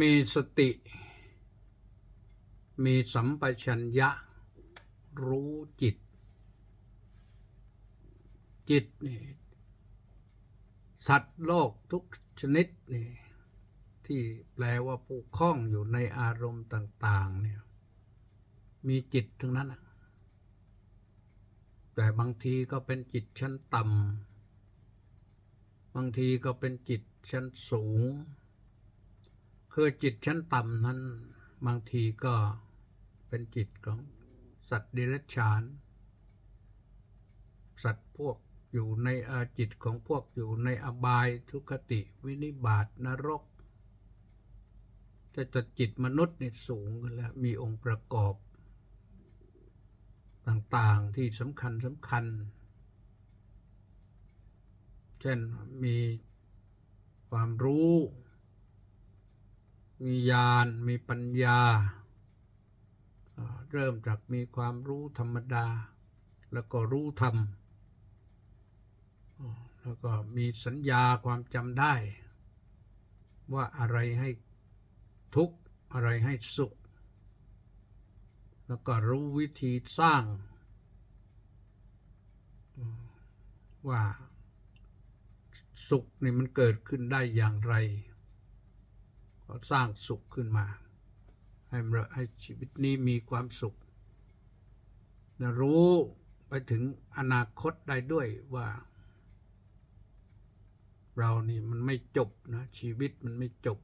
มีสติ มีสัมปชัญญะ รู้จิต จิตนี่สัตว์โลกทุกชนิดนี่ที่แปลว่าผูกข้องอยู่ในอารมณ์ต่าง ๆ เนี่ย มีจิตทั้งนั้นนะแต่บางทีก็เป็นจิตชั้นต่ำบางทีก็เป็นจิตชั้นสูง คือจิตชั้นต่ำนั้น บางทีก็เป็นจิตของสัตว์เดรัจฉาน สัตว์พวกอยู่ในอาจิตของพวกอยู่ในอบายทุกขติวินิบาตนรกแต่แต่จิตมนุษย์นี่สูงขึ้นแล้ว มีองค์ประกอบ ต่างๆที่สำคัญสำคัญ เช่นมีความรู้ มีญาณมีปัญญา เริ่มจากมีความรู้ธรรมดา แล้วก็รู้ธรรม แล้วก็มีสัญญาความจำได้ ว่าอะไรให้ทุกข์อะไรให้สุข แล้วก็รู้วิธีสร้าง ว่าสุขนี่มันเกิดขึ้นได้อย่างไร ก็สร้างสุขขึ้นมา ให้ให้ชีวิตนี้มีความสุขและรู้ไปถึงอนาคตได้ด้วยว่า เรานี่มันไม่จบนะชีวิตมันไม่จบ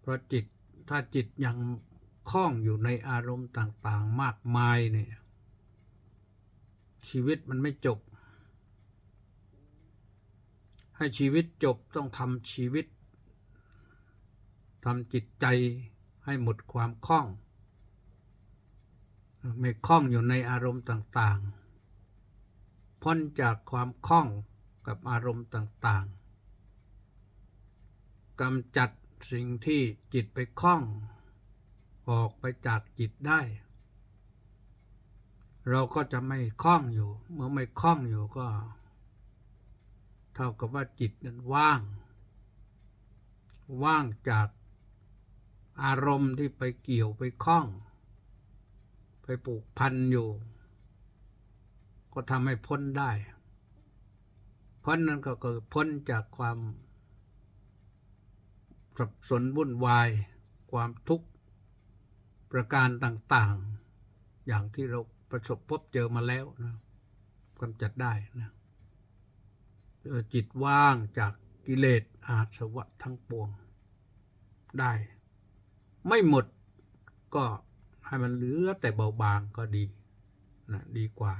เพราะจิตถ้าจิตยังคล้องอยู่ในอารมณ์ต่างๆมากมายเนี่ยชีวิตมันไม่จบ ให้ชีวิตจบต้องทำชีวิต ทำจิตใจให้หมดความคล้อง ไม่คล้องอยู่ในอารมณ์ต่างๆ พ้นจากความคล้องกับอารมณ์ต่างๆกำจัดสิ่งที่จิตไปคล้อง ออกไปจากจิตได้ เราก็จะไม่คล้องอยู่ เมื่อไม่คล้องอยู่ก็ เท่ากับว่าจิตนั้นว่าง ว่างจาก อารมณ์ที่ไปเกี่ยวไปคล้อง ไปผูกพันอยู่ ก็ทำให้พ้นได้พ้นนั้นก็คือพ้นจากความสับสนวุ่นวาย ความทุกข์ประการต่างๆ อย่างที่เราประสบพบเจอมาแล้วนะกำจัดได้นะจิตว่างจากกิเลสอาสวะทั้งปวงได้ ไม่หมดก็ให้มันเหลือแต่เบาบางก็ดีนะดีกว่า